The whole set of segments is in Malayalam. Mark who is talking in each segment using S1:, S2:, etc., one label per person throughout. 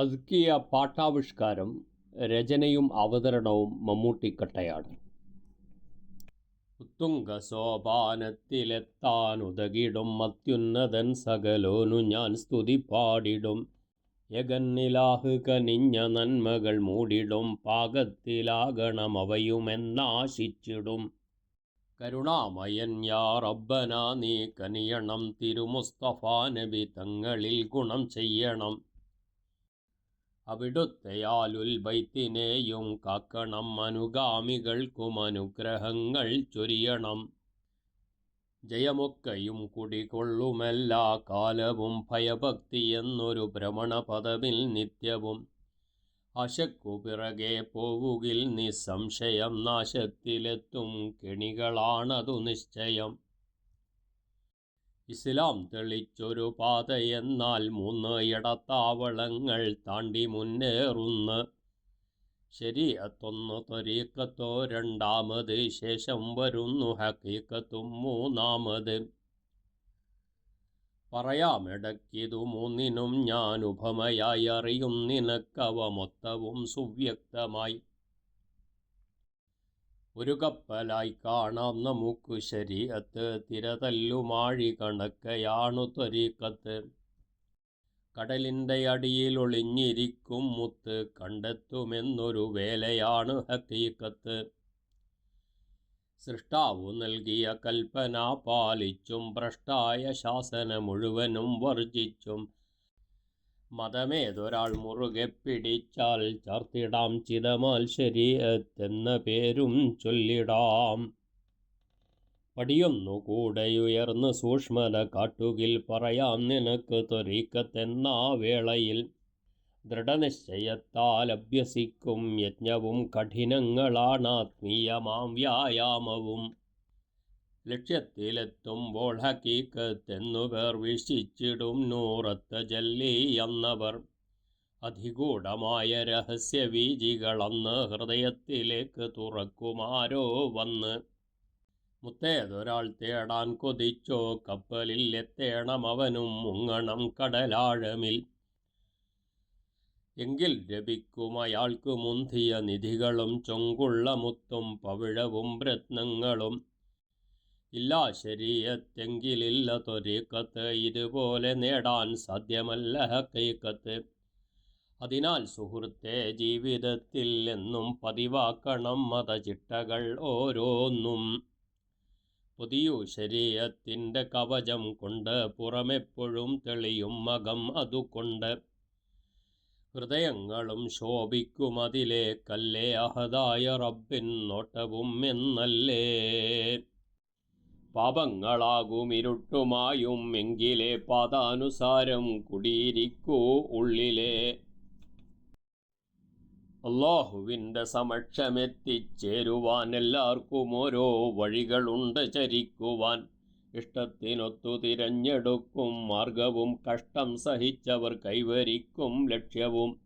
S1: അസ്കിയ പാട്ടാവിഷ്കാരം രചനയും അവതരണവും മമ്മൂട്ടിക്കട്ടയാണ്. ഉത്തുംഗ സോപാനത്തിലെത്താനുതകിടും അത്യുന്നതൻ സകലോനു ഞാൻ സ്തുതി പാടിടും യഗന്നിലാഹ് കനിഞ്ഞ നന്മകൾ മൂടിടും പാകത്തിലാകണം അവയുമെന്നാശിച്ചിടും കരുണാമയൻ യാ റബ്ബനാ നീ കനിയണം തിരുമുസ്തഫാനബി തങ്ങളിൽ ഗുണം ചെയ്യണം. അവിടുത്തെയാലുൽ ബൈത്തിനെയും കാക്കണം അനുഗാമികൾക്കും അനുഗ്രഹങ്ങൾ ചൊരിയണം. ജയമൊക്കെയും കുടികൊള്ളുമെല്ലാ കാലവും ഭയഭക്തി എന്നൊരു ഭ്രമണപദവിൽ നിത്യവും. അശക്കു പിറകെ പോവുകിൽ നിസ്സംശയം നാശത്തിലെത്തും കെണികളാണതു നിശ്ചയം. ഇസ്ലാം തെളിച്ചൊരു പാതയെന്നാൽ മൂന്ന് ഇടത്താവളങ്ങൾ താണ്ടി മുന്നേറുന്ന ശരിയത്തൊന്ന് ത്വരീക്കത്തോ രണ്ടാമത് ശേഷം വരുന്നു ഹക്കീക്കത്തും മൂന്നാമത്. പറയാമിടക്കിതു മൂന്നിനും ഞാൻ ഉപമയായി അറിയും. നിനക്കവ മൊത്തവും സുവ്യക്തമായി ഒരു കപ്പലായി കാണാം നമുക്ക് ശരീരത്ത്. തിരതല്ലുമാഴി കണക്കയാണു ത്വരീക്കത്ത്. കടലിന്റെ അടിയിൽ ഒളിഞ്ഞിരിക്കും മുത്ത്. കണ്ടെത്തുമെന്നൊരു വേലയാണ് ഹക്കീക്കത്ത്. സൃഷ്ടാവു നൽകിയ കൽപ്പന പാലിച്ചും ഭ്രഷ്ടായ ശാസന മുഴുവനും വർജിച്ചും. മതമേതൊരാൾ മുറുകെ പിടിച്ചാൽ ചർത്തിടാം ചിതമാൽ ശരീരത്തെന്ന പേരും ചൊല്ലിടാം. പടിയൊന്നു കൂടെയുയർന്ന് സൂക്ഷ്മത കാട്ടുകിൽ പറയാം നിനക്ക് ത്വരീക്കത്തെന്ന വേളയിൽ ദൃഢനിശ്ചയത്താൽ അഭ്യസിക്കും യജ്ഞവും കഠിനങ്ങളാണ് ആത്മീയമാം വ്യായാമവും. ലക്ഷ്യത്തിലെത്തുമ്പോൾ ഹക്കീക്കത്തെന്നു പേർ വീക്ഷിച്ചിടും നൂറത്ത് ജല്ലി എന്നവർ. അധികൂഢമായ രഹസ്യവീജികളന്ന് ഹൃദയത്തിലേക്ക് തുറക്കുമാരോ വന്ന്. മുത്തേതൊരാൾ തേടാൻ കൊതിച്ചോ കപ്പലിൽ എത്തേണം അവനും മുങ്ങണം കടലാഴമിൽ. എങ്കിൽ ലഭിക്കും അയാൾക്ക് മുന്തിയ നിധികളും ചൊങ്കുള്ള മുത്തും പവിഴവും രത്നങ്ങളും. ഇല്ല ശരീരത്തെങ്കിലില്ല ത്വരീക്കത്ത് ഇതുപോലെ നേടാൻ സാധ്യമല്ല ഹക്കൈക്കത്ത്. അതിനാൽ സുഹൃത്തെ ജീവിതത്തിൽ എന്നും പതിവാക്കണം മതചിട്ടകൾ ഓരോന്നും. പുതിയ ശരീരത്തിന്റെ കവചം കൊണ്ട് പുറമെപ്പോഴും തെളിയും മകം അതുകൊണ്ട്. ഹൃദയങ്ങളും ശോഭിക്കും അതിലേക്കല്ലേ കല്ലേ അഹദായ റബ്ബിൻ നോട്ടവും എന്നല്ലേ? പാപങ്ങളാകും ഇരുട്ടുമായും എങ്കിലേ പാതാനുസാരം കുടിയിരിക്കൂ ഉള്ളിലെ. അള്ളാഹുവിന്റെ സമക്ഷമെത്തിച്ചേരുവാൻ എല്ലാവർക്കും ഓരോ വഴികളുണ്ട് ചരിക്കുവാൻ. ഇഷ്ടത്തിനൊത്തു തിരഞ്ഞെടുക്കും മാർഗവും കഷ്ടം സഹിച്ചവർ കൈവരിക്കും ലക്ഷ്യവും.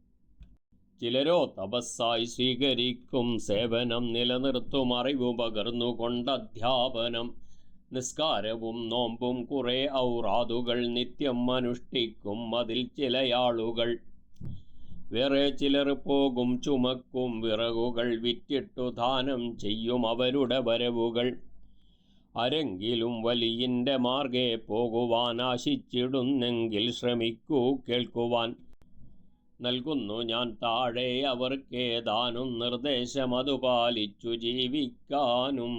S1: ചിലരോ തപസ്സായി സ്വീകരിക്കും സേവനം നിലനിർത്തും അറിവ് പകർന്നുകൊണ്ട് അധ്യാപനം നിസ്കാരവും നോമ്പും കുറെ ഔറാദുകൾ നിത്യം അനുഷ്ഠിക്കും അതിൽ ചിലയാളുകൾ. വേറെ ചിലർ പോകും ചുമക്കും വിറകുകൾ വിറ്റിട്ടു ദാനം ചെയ്യും അവരുടെ വരവുകൾ. ആരെങ്കിലും വലിയന്റെ മാർഗേ പോകുവാൻ ആശിച്ചിടുന്നെങ്കിൽ ശ്രമിക്കൂ കേൾക്കുവാൻ. നൽകുന്നു ഞാൻ താഴെ അവർക്കേതാനും നിർദ്ദേശം അതു പാലിച്ചു ജീവിക്കാനും.